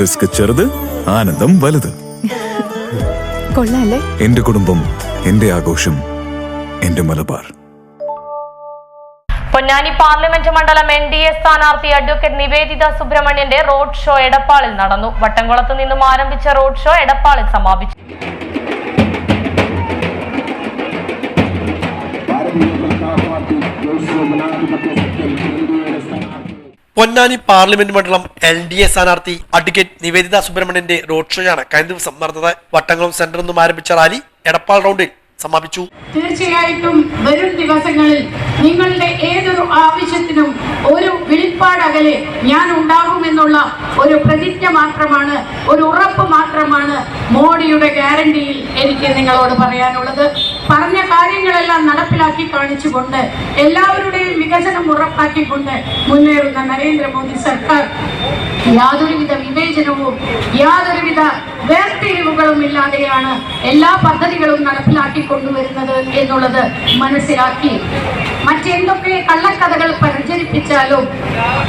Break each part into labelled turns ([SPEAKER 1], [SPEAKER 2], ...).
[SPEAKER 1] Risk ചെറുത് ആനന്ദം വലുത്.
[SPEAKER 2] കൊള്ളാല്ലേ?
[SPEAKER 1] എന്റെ കുടുംബം എന്റെ ആഘോഷം എന്റെ മലബാർ.
[SPEAKER 3] പൊന്നാനി പാർലമെന്റ് മണ്ഡലം എൻ ഡി എ സ്ഥാനാർത്ഥി അഡ്വക്കേറ്റ് നിവേദിത സുബ്രഹ്മണ്യന്റെ റോഡ് ഷോ എടപ്പാളിൽ നടന്നു. വട്ടംകുളത്ത് നിന്നും ആരംഭിച്ച റോഡ് ഷോ എടപ്പാളിൽ സമാപിച്ചു.
[SPEAKER 4] പൊന്നാനി പാർലമെന്റ് മണ്ഡലം എൽ ഡി എ സ്ഥാനാർത്ഥി അഡ്വക്കേറ്റ് നിവേദിത സുബ്രഹ്മണ്യന്റെ റോഡ് ഷോയാണ് കഴിഞ്ഞ ദിവസം നടന്നത്. വട്ടംകുളം സെന്ററിൽ നിന്നും ആരംഭിച്ച റാലി എടപ്പാൾ റൗണ്ടിൽ സമാപിച്ചു.
[SPEAKER 5] തീർച്ചയായിട്ടും വരും ദിവസങ്ങളിൽ നിങ്ങളുടെ ഏതൊരു ആവശ്യത്തിനും ഒരു വിളിപ്പാടകലെ ഞാൻ ഉണ്ടാകുമെന്നുള്ള ഒരു പ്രതിജ്ഞ മാത്രമാണ് ഒരു ഉറപ്പ് മാത്രമാണ് മോഡിയുടെ ഗ്യാരണ്ടിയിൽ എനിക്ക് നിങ്ങളോട് പറയാനുള്ളത്. പറഞ്ഞ കാര്യങ്ങളെല്ലാം നടപ്പിലാക്കി കാണിച്ചുകൊണ്ട് എല്ലാവരുടെയും വികസനം ഉറപ്പാക്കിക്കൊണ്ട് മുന്നേറുന്ന നരേന്ദ്രമോദി സർക്കാർ. യാതൊരുവിധ വിവേചനവും യാതൊരുവിധ വേർതിരിവുകളും ഇല്ലാതെയാണ് എല്ലാ പദ്ധതികളും നടപ്പിലാക്കി കൊണ്ടുവരുന്നത് എന്നുള്ളത് മനസ്സിലാക്കി. മറ്റെന്തൊക്കെ കള്ളക്കഥകൾ പ്രചരിപ്പിച്ചാലും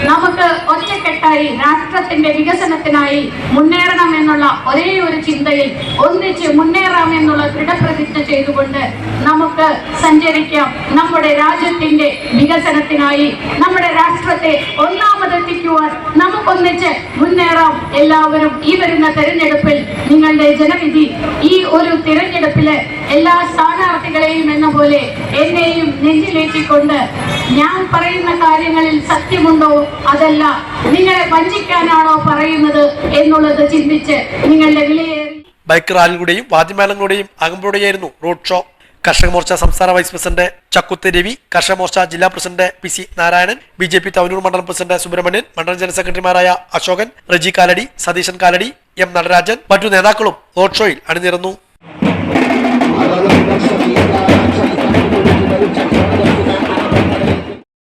[SPEAKER 5] നമുക്ക് ഒറ്റക്കെട്ടായി രാഷ്ട്രത്തിന്റെ വികസനത്തിനായി മുന്നേറണം എന്നുള്ള ഒരേ ഒരു ചിന്തയിൽ ഒന്നിച്ച് മുന്നേറാം എന്നുള്ള ദൃഢപ്രതിജ്ഞ ചെയ്തുകൊണ്ട് നമുക്ക് സഞ്ചരിക്കാം. നമ്മുടെ രാജ്യത്തിന്റെ വികസനത്തിനായി നമ്മുടെ രാഷ്ട്രത്തെ ഒന്നാമതെത്തിക്കുവാൻ നമുക്കൊന്നിച്ച് മുന്നേറാം. എല്ലാവരും ഈ വരുന്ന തെരഞ്ഞെടുപ്പിൽ നിങ്ങളുടെ ജനവിധി ഈ ഒരു തിരഞ്ഞെടുപ്പിൽ എല്ലാ സ്ഥാനാർത്ഥികളെയും എന്ന പോലെ എന്നെയും നെഞ്ചിലേറ്റിക്കൊണ്ട് ഞാൻ പറയുന്ന കാര്യങ്ങളിൽ സത്യമുണ്ടോ? അതല്ല. നിങ്ങളെ വഞ്ചിക്കാനാണോ പറയുന്നത് എന്നുള്ളത് ചിന്തിച്ച് നിങ്ങളുടെ വിലയേറി
[SPEAKER 4] ബൈക്ക് റാലികളുടെയും വാദ്യമേളങ്ങളുടെയും അകമ്പടിയായിരുന്നു റോഡ് ഷോ. കർഷക മോർച്ച സംസ്ഥാന വൈസ് പ്രസിഡന്റ് ചക്കുത്ത് രവി കർഷക മോർച്ച ജില്ലാ president P C Narayanan B J P Thavanur മണ്ഡലം പ്രസിഡന്റ് സുബ്രഹ്മണ്യൻ മണ്ഡലം ജനറൽ സെക്രട്ടറിമാരായ അശോകൻ റജി കാലടി സതീശൻ കാലടി എം നടരാജൻ മറ്റു നേതാക്കളും റോഡ് ഷോയിൽ അണിനിരന്നു.